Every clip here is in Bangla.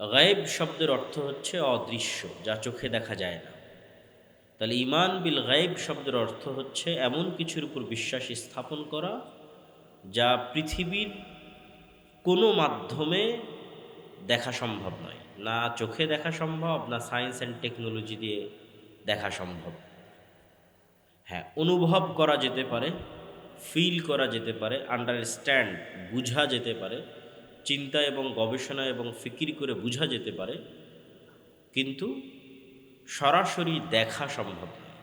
গায়েব শব্দের অর্থ হচ্ছে অদৃশ্য, যা চোখে দেখা যায় না। তাহলে ইমান বিল গায়েব শব্দের অর্থ হচ্ছে এমন কিছুর উপর বিশ্বাস স্থাপন করা, যা পৃথিবীর কোনো মাধ্যমে দেখা সম্ভব নয়। না চোখে দেখা সম্ভব, না সায়েন্স অ্যান্ড টেকনোলজি দিয়ে দেখা সম্ভব। হ্যাঁ অনুভব করা যেতে পারে, ফিল করা যেতে পারে, আন্ডারস্ট্যান্ড, বুঝা যেতে পারে। চিন্তা এবং গবেষণা এবং ফিকির করে বোঝা যেতে পারে, কিন্তু সরাসরি দেখা সম্ভব নয়।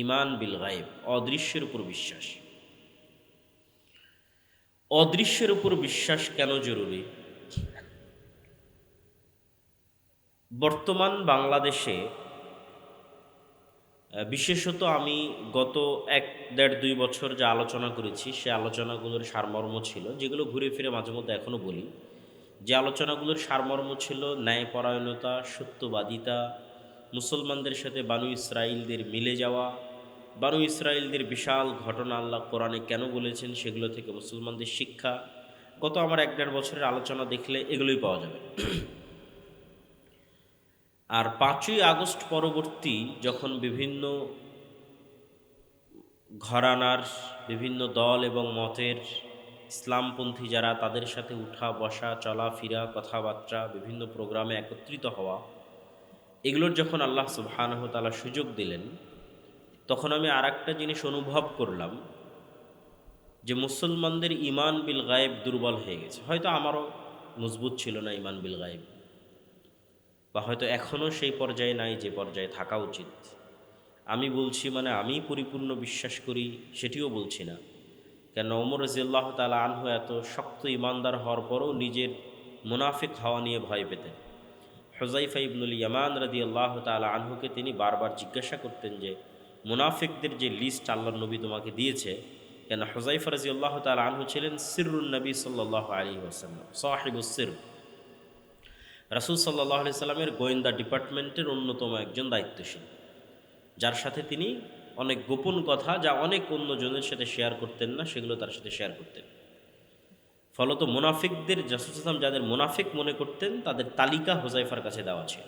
ইমান বিল গায়েব, অদৃশ্যের উপর বিশ্বাস। অদৃশ্যের উপর বিশ্বাস কেন জরুরি? বর্তমান বাংলাদেশে বিশেষত আমি গত এক দেড় দুই বছর যে আলোচনা করেছি, সে আলোচনাগুলোর সারমর্ম ছিল, যেগুলো ঘুরে ফিরে মাঝে মধ্যে এখনও বলি। যে আলোচনাগুলোর সারমর্ম ছিল ন্যায়পরায়ণতা, সত্যবাদিতা, মুসলমানদের সাথে বানু ইসরায়েলদের মিলে যাওয়া, বানু ইসরায়েলদের বিশাল ঘটনা আল্লাহ কোরআনে কেন বলেছেন সেগুলো থেকে মুসলমানদের শিক্ষা। গত আমার এক দেড় বছরের আলোচনা দেখলে এগুলোই পাওয়া যাবে। আর পাঁচই আগস্ট পরবর্তী যখন বিভিন্ন ঘরানার বিভিন্ন দল এবং মতের ইসলামপন্থী যারা তাদের সাথে উঠা, বসা চলাফেরা কথাবার্তা, বিভিন্ন প্রোগ্রামে একত্রিত হওয়া, এগুলোর যখন আল্লাহ সুবহানাহ তাআলা সুযোগ দিলেন, তখন আমি আর একটা জিনিস অনুভব করলাম যে মুসলমানদের ইমান বিল গায়েব দুর্বল হয়ে গেছে। হয়তো আমারও মজবুত ছিল না ইমান বিল গায়েব। বা হয়তো এখনও সেই পর্যায়ে নাই যে পর্যায়ে থাকা উচিত। আমি বলছি মানে আমি পরিপূর্ণ বিশ্বাস করি সেটিও বলছি না। কেন ওমর রাজিয়াল্লাহ তালা আনহু এত শক্ত ইমানদার হওয়ার পরও নিজের মুনাফিক হওয়া নিয়ে ভয় পেতেন। হজাইফা ইবনুল ইয়ামান রাদি আল্লাহ তালা আনহুকে তিনি বারবার জিজ্ঞাসা করতেন যে, মুনাফিকদের যে লিস্ট আল্লাহ নবী তোমাকে দিয়েছে, কেন হজাইফা রাজি আল্লাহ তালা আনহু ছিলেন সিরুন নবী সাল্লাহ আলী ওসাল্লাম সাহিবুসির রাসুল সাল্লাহ আলি সাল্লামের গোয়েন্দা ডিপার্টমেন্টের অন্যতম একজন দায়িত্বশীল, যার সাথে তিনি অনেক গোপন কথা যা অনেক অন্যজনের সাথে শেয়ার করতেন না, সেগুলো তার সাথে শেয়ার করতেন। ফলত মুনাফিকদের জাসুসাম যাদের মুনাফিক মনে করতেন, তাদের তালিকা হোজাইফার কাছে দেওয়া ছিল।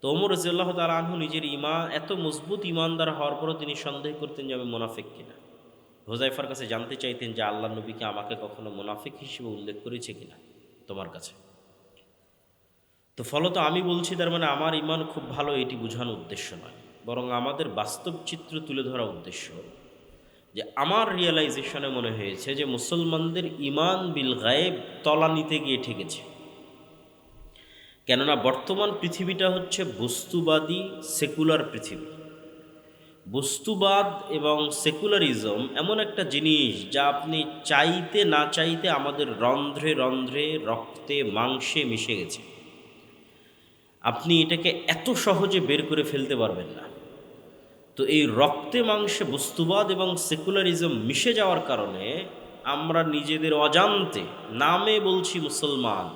তো ওমর রাজিউল্লাহ তালা আনহু নিজের ইমা, এত মজবুত ইমানদার হওয়ার পরও তিনি সন্দেহ করতেন যে আমি মুনাফিক কিনা। হোজাইফার কাছে জানতে চাইতেন যে আল্লাহ নবীকে আমাকে কখনো মুনাফিক হিসেবে উল্লেখ করেছে কিনা তোমার কাছে। তো ফলত আমি বলছি তার মানে আমার ইমান খুব ভালো এটি বোঝানো উদ্দেশ্য নয়। বরং আমাদের বাস্তব চিত্র তুলে ধরা উদ্দেশ্য যে আমার রিয়েলাইজেশনে মনে হয়েছে যে মুসলমানদের ইমান বিল গায়েব তলানিতে গিয়ে ঠেকেছে। কেননা বর্তমান পৃথিবীটা হচ্ছে বস্তুবাদী সেকুলার পৃথিবী। বস্তুবাদ এবং সেকুলারিজম এমন একটা জিনিস যা আপনি চাইতে না চাইতে আমাদের রন্ধ্রে রন্ধ্রে রক্তে মাংসে মিশে গেছে। আপনি এটাকে এত সহজে বের করে ফেলতে পারবেন না। তো এই রক্তে মাংসে বস্তুবাদ এবং সেকুলারিজম মিশে যাওয়ার কারণে আমরা নিজেদের অজান্তে, নামে বলছি মুসলমান,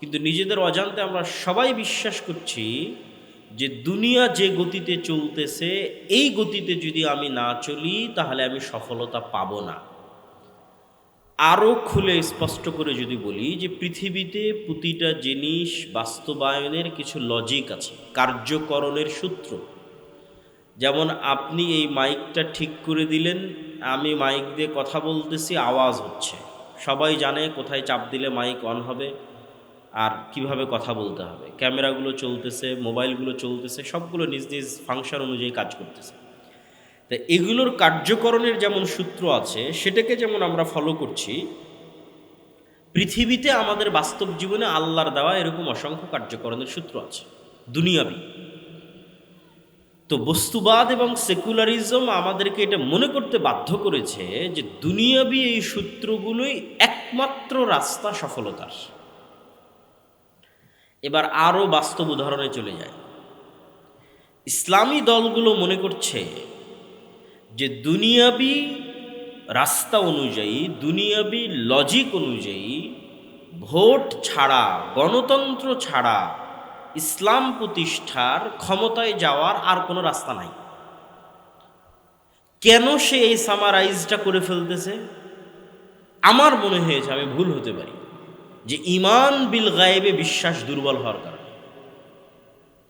কিন্তু নিজেদের অজান্তে আমরা সবাই বিশ্বাস করছি যে দুনিয়া যে গতিতে চলতেছে, এই গতিতে যদি আমি না চলি, তাহলে আমি সফলতা পাবো না। আরও খুলে স্পষ্ট করে যদি বলি যে পৃথিবীতে প্রতিটা জিনিস বাস্তবায়নের কিছু লজিক আছে, কার্যকরণের সূত্র। যেমন আপনি এই মাইকটা ঠিক করে দিলেন, আমি মাইক দিয়ে কথা বলতেছি, আওয়াজ হচ্ছে। সবাই জানে কোথায় চাপ দিলে মাইক অন হবে আর কীভাবে কথা বলতে হবে। ক্যামেরাগুলো চলতেছে, মোবাইলগুলো চলতেছে, সবগুলো নিজ নিজ ফাংশন অনুযায়ী কাজ করতেছে। তা এগুলোর কার্যকরণের যেমন সূত্র আছে, সেটাকে যেমন আমরা ফলো করছি, পৃথিবীতে আমাদের বাস্তব জীবনে আল্লাহর দেওয়া এরকম অসংখ্য কার্যকরণের সূত্র আছে, দুনিয়াবি। তো বস্তুবাদ এবং সেকুলারিজম আমাদেরকে এটা মনে করতে বাধ্য করেছে যে দুনিয়াবি এই সূত্রগুলোই একমাত্র রাস্তা সফলতার। এবার আরও বাস্তব উদাহরণে চলে যায় ইসলামী দলগুলো মনে করছে যে দুনিয়াবি রাস্তা অনুযায়ী, দুনিয়াবি লজিক অনুযায়ী, ভোট ছাড়া, গণতন্ত্র ছাড়া, ইসলাম প্রতিষ্ঠার ক্ষমতায় যাওয়ার আর কোনো রাস্তা নাই। কেন সে এই সামারাইজটা করে ফেলতেছে? আমার মনে হয়েছে, আমি ভুল হতে পারি, যে ইমান বিল গায়েবে বিশ্বাস দুর্বল হওয়ার কারণে।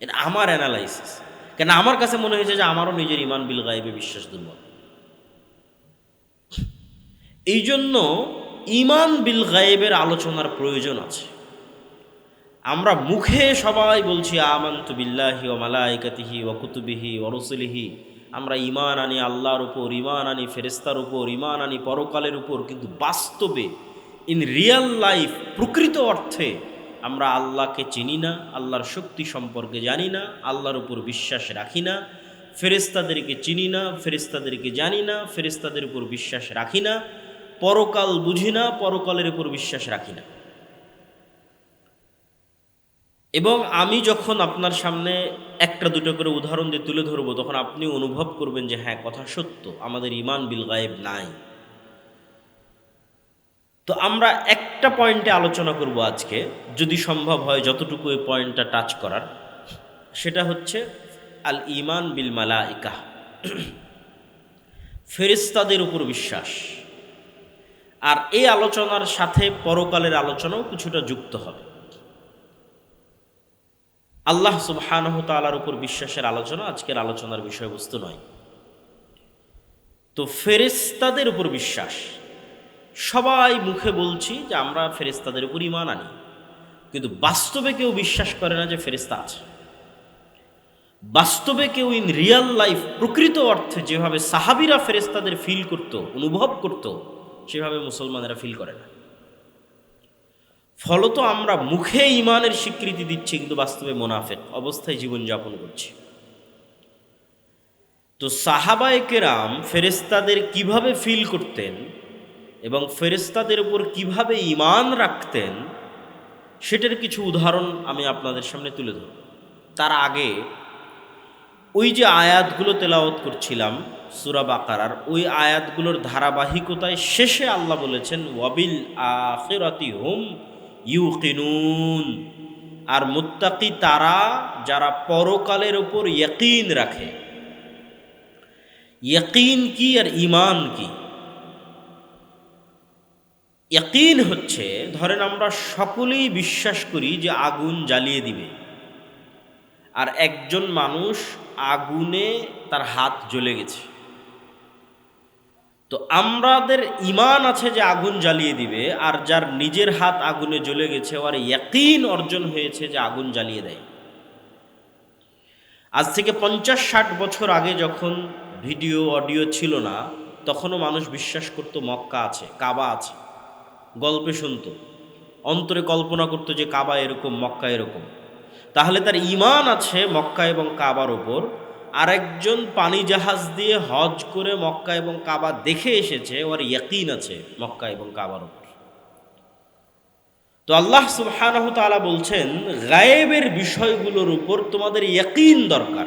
এটা আমার অ্যানালাইসিস কেন আমার কাছে মনে হয়েছে যে আমারও নিজের ইমান বিল গায়েবে বিশ্বাস দুর্বল এই জন্য ইমান বিল গায়েবের আলোচনার প্রয়োজন আছে। আমরা মুখে সবাই বলছি, আমান্তু বিল্লাহি ও মালাইকাতিহি ও কুতুবিহি ও রসুলিহি। আমরা ইমান আনি আল্লাহর উপর ইমান আনি ফেরেস্তার উপর ইমান আনি পরকালের উপর, কিন্তু বাস্তবে ইন রিয়েল লাইফ প্রকৃত অর্থে আমরা আল্লাহকে চিনি না, আল্লাহর শক্তি সম্পর্কে জানি না, আল্লাহর উপর বিশ্বাস রাখি না ফেরেস্তাদেরকে চিনি না ফেরেস্তাদেরকে জানি না ফেরেস্তাদের উপর বিশ্বাস রাখি না, পরকাল বুঝি না, পরকালের উপর বিশ্বাস রাখি না। এবং আমি যখন আপনার সামনে একটা দুটো করে উদাহরণ দিয়ে তুলে ধরবো, তখন আপনি অনুভব করবেন যে হ্যাঁ কথা সত্য, আমাদের ইমান বিল গায়েব নাই। তো আমরা একটা পয়েন্টে আলোচনা করব আজকে, যদি সম্ভব হয় যতটুকু এই পয়েন্টটা টাচ করার। সেটা হচ্ছে আল ইমান বিল মালাইকা ফেরিস্তাদের উপর বিশ্বাস। আর এই আলোচনার সাথে পরকালের আলোচনাও কিছুটা যুক্ত হবে। আল্লাহ সুবহানহ তালার উপর বিশ্বাসের আলোচনা আজকের আলোচনার বিষয়বস্তু নয়। তো ফেরেস্তাদের উপর বিশ্বাস। সবাই মুখে বলছি যে আমরা ফেরেস্তাদের উপর ইমান আনি। কিন্তু বাস্তবে কেউ বিশ্বাস করে না যে ফেরেস্তা আছে। বাস্তবে কেউ ইন রিয়েল লাইফ প্রকৃত অর্থে যেভাবে সাহাবিরা ফেরেস্তাদের ফিল করত, অনুভব করত, সেভাবে মুসলমানেরা ফিল করে না। ফলত আমরা মুখে ইমানের স্বীকৃতি দিচ্ছি, কিন্তু বাস্তবে মোনাফেক অবস্থায় জীবনযাপন করছি। তো সাহাবায় কেরাম ফেরেস্তাদের কীভাবে ফিল করতেন? এবং ফেরেস্তাদের উপর কীভাবে ইমান রাখতেন, সেটার কিছু উদাহরণ আমি আপনাদের সামনে তুলে ধরব। তার আগে, ওই যে আয়াতগুলো তেলাওয়াত করছিলাম, সুরা বাকারার, ওই আয়াতগুলোর ধারাবাহিকতায় শেষে আল্লাহ বলেছেন, ওয়াবিল আখিরাতি হুম ইউকিনুন। আর মুত্তাকি তারা যারা পরকালের ওপর ইয়কিন রাখে। ইয়কিন কি আর ইমান কি? ইয়কিন হচ্ছে, ধরেন আমরা সকলেই বিশ্বাস করি যে আগুন জ্বালিয়ে দিবে। আর একজন মানুষ আগুনে তার হাত জ্বলে গেছে। তো আমাদের ইমান আছে যে আগুন জ্বালিয়ে দিবে, আর যার নিজের হাত আগুনে জ্বলে গেছে আর ইয়াকিন অর্জন হয়েছে যে আগুন জ্বালিয়ে দেয়। আজ থেকে পঞ্চাশ ষাট বছর আগে যখন ভিডিও, অডিও ছিল না, তখনও মানুষ বিশ্বাস করত মক্কা আছে, কাবা আছে। গল্পে শুনত, অন্তরে কল্পনা করতো যে কাবা এরকম, মক্কা এরকম। তাহলে তার ইমান আছে মক্কা এবং কাবার ওপর। আরেকজন পানি জাহাজ দিয়ে হজ করে মক্কা এবং কাবা দেখে এসেছে, ওর ইয়াকিন আছে মক্কা এবং কাবার ওপর। তো আল্লাহ সুবহানাহ বলছেন, গায়েবের বিষয়গুলোর উপর তোমাদের ইয়াকিন দরকার।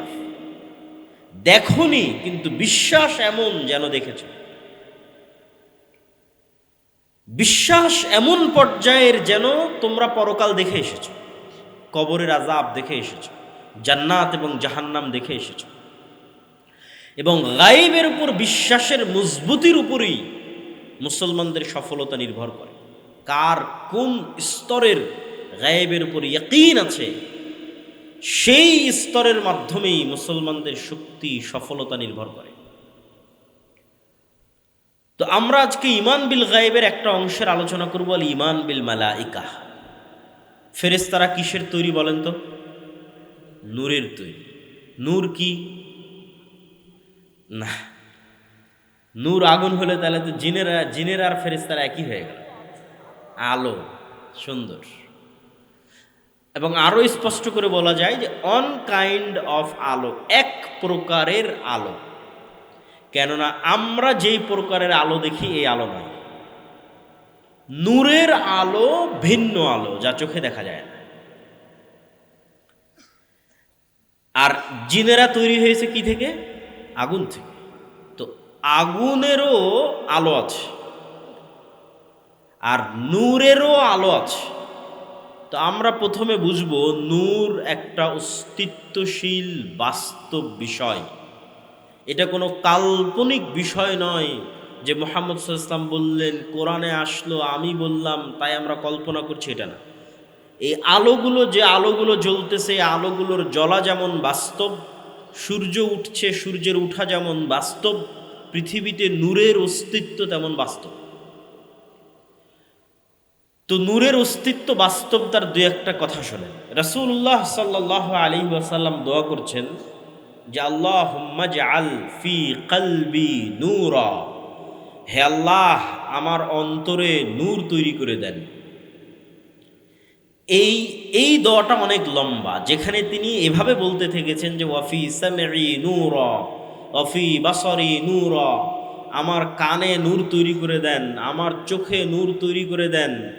দেখনি, কিন্তু বিশ্বাস এমন যেন দেখেছ। বিশ্বাস এমন পর্যায়ের যেন তোমরা পরকাল দেখে এসেছ, কবরের আজাব দেখে এসেছ, জান্নাত এবং জাহান্নাম দেখে এসেছ। এবং গাইবের উপর বিশ্বাসের মজবুতির উপরই মুসলমানদের সফলতা নির্ভর করে। কার কোন স্তরের গায়েবের উপর ইয়কিন আছে, সেই স্তরের মাধ্যমেই মুসলমানদের শক্তি সফলতা নির্ভর করে। তো আমরা আজকে ইমান বিল গায়েবের একটা অংশের আলোচনা করব, আল ইমান বিল মালাইকা। ফেরেস্তারা কিসের তৈরি বলেন তো? নূরের তৈরি। নূর কি? না। নূর আগুন হলে তাহলে তো জিনেরা, জিনের আর ফেরেস্তারা একই হয়ে গেল। আলো, সুন্দর। এবং আরও স্পষ্ট করে বলা যায় যে, অন কাইন্ড অফ আলো, এক প্রকারের আলো। কেননা আমরা যেই প্রকারের আলো দেখি, এই আলো নয়। নূরের আলো ভিন্ন আলো, যা চোখে দেখা যায় না। আর জিনেরা তৈরি হয়েছে কি থেকে? আগুন থেকে। তো আগুনেরও আলো আছে। আর নূরেরও আলো আছে। তো আমরা প্রথমে বুঝব, নূর একটা অস্তিত্বশীল বাস্তব বিষয়। এটা কোনো কাল্পনিক বিষয় নয় যে মোহাম্মদ ইসলাম বললেন, কোরআনে আসলো, আমি বললাম, তাই আমরা কল্পনা করছি এটা না। এই আলোগুলো, যে আলোগুলো জ্বলতেছে আলোগুলোর জ্বলা যেমন বাস্তব, সূর্য উঠছে, সূর্যের উঠা যেমন বাস্তব, পৃথিবীতে নূরের অস্তিত্ব তেমন বাস্তব। তো নূরের অস্তিত্ব বাস্তব তার দু একটা কথা শোনেন। রসুল্লাহ সাল্লাহ আলী ওয়াসাল্লাম দোয়া করছেন যে আল্লাহ আল ফি কলবি নূরা। হে আল্লাহ, আমার অন্তরে নূর তৈরি করে দেন। এই এই দোয়াটা অনেক লম্বা, যেখানে তিনি এভাবে বলতে থেকেছেন যে ওয়াফি সামি নূর ওয়াফি বাসরি নূর। আমার কানে নূর তৈরি করে দেন, আমার চোখে নূর তৈরি করে দেন।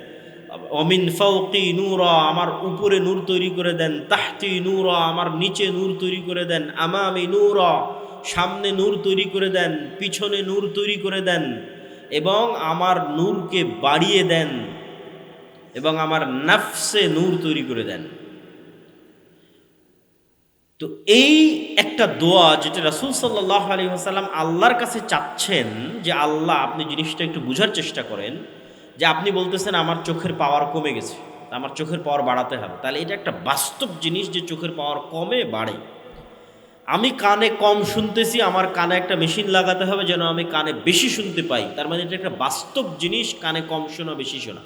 অমিন ফৌকি নূর, আমার উপরে নূর তৈরি করে দেন। তাহতি নূর, আমার নিচে নূর তৈরি করে দেন। আমামি নূর, সামনে নূর তৈরি করে দেন। পিছনে নূর তৈরি করে দেন। এবং আমার নূরকে বাড়িয়ে দেন। এবং আমার নাফসে নূর তৈরি করে দেন। তো এই একটা দোয়া যেটা রাসুল সাল্লাহ আলী আসাল্লাম আল্লাহর কাছে চাচ্ছেন যে, আল্লাহ আপনি জিনিসটা একটু বুঝার চেষ্টা করেন। যে আপনি বলতেছেন আমার চোখের পাওয়ার কমে গেছে আমার চোখের পাওয়ার বাড়াতে হবে। তাহলে এটা একটা বাস্তব জিনিস যে চোখের পাওয়ার কমে, বাড়ে। আমি কানে কম শুনতেছি, আমার কানে একটা মেশিন লাগাতে হবে যেন আমি কানে বেশি শুনতে পাই। তার মানে এটা একটা বাস্তব জিনিস, কানে কম শোনা, বেশি শোনা।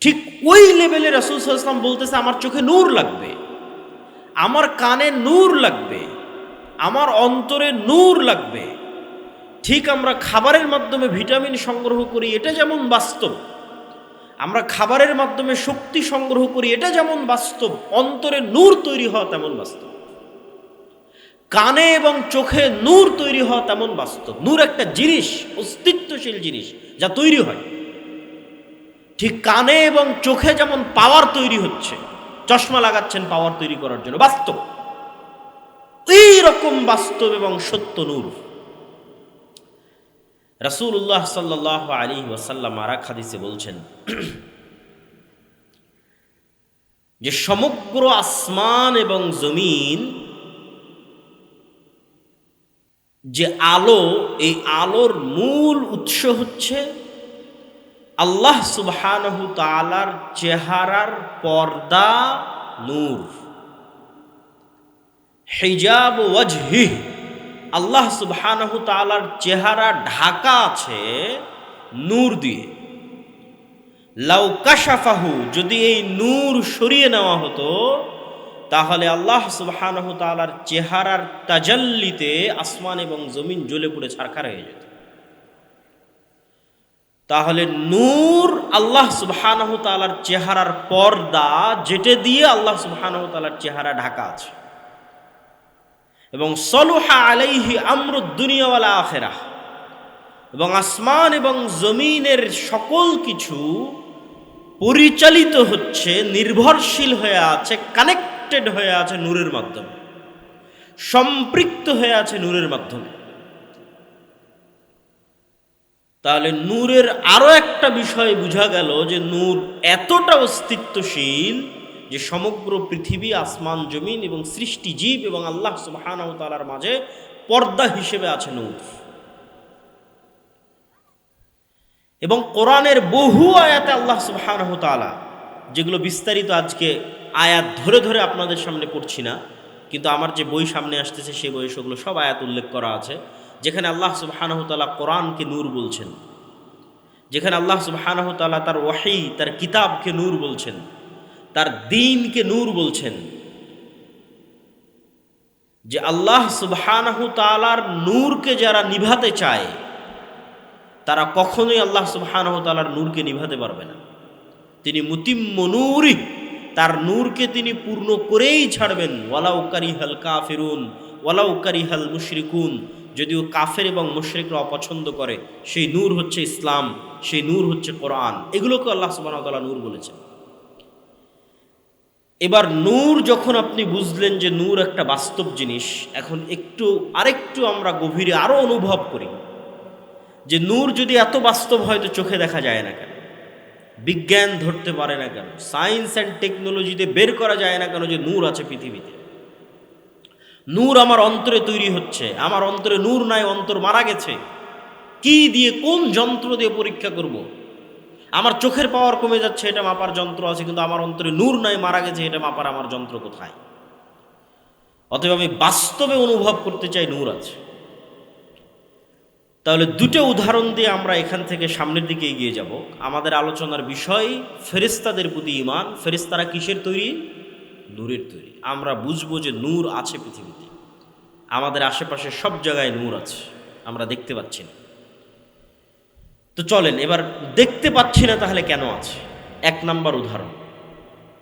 ঠিক ওই লেভেলে রসুল সাল্লাম বলতেছে, আমার চোখে নূর লাগবে। আমার কানে নূর লাগবে। আমার অন্তরে নূর লাগবে। ঠিক আমরা খাবারের মাধ্যমে ভিটামিন সংগ্রহ করি, এটা যেমন বাস্তব। আমরা খাবারের মাধ্যমে শক্তি সংগ্রহ করি, এটা যেমন বাস্তব। অন্তরে নূর তৈরি হওয়া তেমন বাস্তব। কানে এবং চোখে নূর তৈরি হওয়া তেমন বাস্তব। নূর একটা জিনিস, অস্তিত্বশীল জিনিস, যা তৈরি হয়। ঠিক কানে এবং চোখে যেমন পাওয়ার তৈরি হচ্ছে, চশমা লাগাচ্ছেন পাওয়ার তৈরি করার জন্য, বাস্তব। এই রকম বাস্তব এবং সত্য নূর। রাসুল্লাহ সাল্লাহ আলী ওয়াসাল্লাম আরাক হাদিসে বলছেন, যে সমগ্র আসমান এবং জমিন, যে আলো, এই আলোর মূল উৎস হচ্ছে আল্লাহ সুবহানহু তালার চেহারার পর্দা, নূর। হিজাব ওয়াজহি আল্লাহ সুবহানহু তালার চেহারা ঢাকা আছে নূর দিয়ে। লাউ কাশাফাহু, যদি এই নূর সরিয়ে নেওয়া হতো, তাহলে আল্লাহ সুবহানহু তালার চেহারার তাজাল্লিতে আসমান এবং জমিন জ্বলে পুড়ে ছারখার হয়ে যেত। তাহলে নূর আল্লাহ সুবহানাহ তালার চেহারার পর্দা, যেটে দিয়ে আল্লাহ সুবহানাহ তালার চেহারা ঢাকা আছে। এবং সলুহা আলাইহি আমরুদ দুনিয়াওয়ালা আখেরা এবং আসমান এবং জমিনের সকল কিছু পরিচালিত হচ্ছে, নির্ভরশীল হয়ে আছে কানেক্টেড হয়ে আছে নূরের মাধ্যমে। সম্পৃক্ত হয়ে আছে নূরের মাধ্যমে। তাহলে নূরের আরও একটা বিষয় বোঝা গেল যে নূর এতটা অস্তিত্বশীল যে সমগ্র পৃথিবী, আসমান, জমিন এবং সৃষ্টি জীব এবং আল্লাহ সুবাহানাউ তালার মাঝে পর্দা হিসেবে আছে নূর। এবং কোরআনের বহু আয়াতে আল্লাহ সুবাহানাহ তালা যেগুলো বিস্তারিত আজকে আয়াত ধরে ধরে আপনাদের সামনে পড়ছি না, কিন্তু আমার যে বই সামনে আসতেছে সেই বই সেগুলো সব আয়াত উল্লেখ করা আছে, যেখানে আল্লাহ সুবাহানহতালা কোরআনকে নূর বলছেন। যেখানে আল্লাহ সুবাহানহতালা তার ওয়াহি, তার কিতাবকে নূর বলছেন। তার দিনকে নূর বলছেন যে আল্লাহ সুবহানাহ নূরকে যারা নিভাতে চায়, তারা কখনোই আল্লাহ সুবহানাহ তালার নূরকে নিভাতে পারবে না। তিনি মুতিম্ম নূরি তার নূরকে তিনি পূর্ণ করেই ছাড়বেন। ওয়ালাউ কারিহাল কাফিরুন, ওয়ালাউ কারিহাল মুশরিকুন, যদিও কাফের এবং মুশরিকরা অপছন্দ করে, সেই নূর হচ্ছে ইসলাম, সেই নূর হচ্ছে কোরআন। এগুলোকে আল্লাহ সুবাহতাল্লাহ নূর বলেছেন। এবার নূর যখন আপনি বুঝলেন যে নূর একটা বাস্তব জিনিস, এখন একটু, আরেকটু আমরা গভীরে আরও অনুভব করি যে নূর যদি এত বাস্তব হয় তো চোখে দেখা যায় না কেন? বিজ্ঞান ধরতে পারে না কেন? সায়েন্স অ্যান্ড টেকনোলজিতে বের করা যায় না কেন যে নূর আছে পৃথিবীতে? নূর আমার অন্তরে তৈরি হচ্ছে, আমার অন্তরে নূর নাই, অন্তর মারা গেছে। কি দিয়ে, কোন যন্ত্র দিয়ে পরীক্ষা করব। আমার চোখের পাওয়ার কমে যাচ্ছে, এটা মাপার যন্ত্র আছে, কিন্তু আমার অন্তরে নূর নাই, মারা গেছে, এটা মাপার আমার যন্ত্র কোথায়? অতএব আমি বাস্তবে অনুভব করতে চাই নূর আছে। তাহলে দুটো উদাহরণ দিয়ে আমরা এখান থেকে সামনের দিকে এগিয়ে যাব। আমাদের আলোচনার বিষয় ফেরেস্তাদের প্রতি ইমান ফেরেস্তারা কিসের তৈরি? নূরের তৈরি। আমরা বুঝব যে নূর আছে পৃথিবীতে। আমাদের আশেপাশে সব জায়গায় নূর আছে। আমরা দেখতে পাচ্ছি না। তো চলেন এবার দেখতে পাচ্ছি না তাহলে কেন আছে। এক নাম্বার উদাহরণ।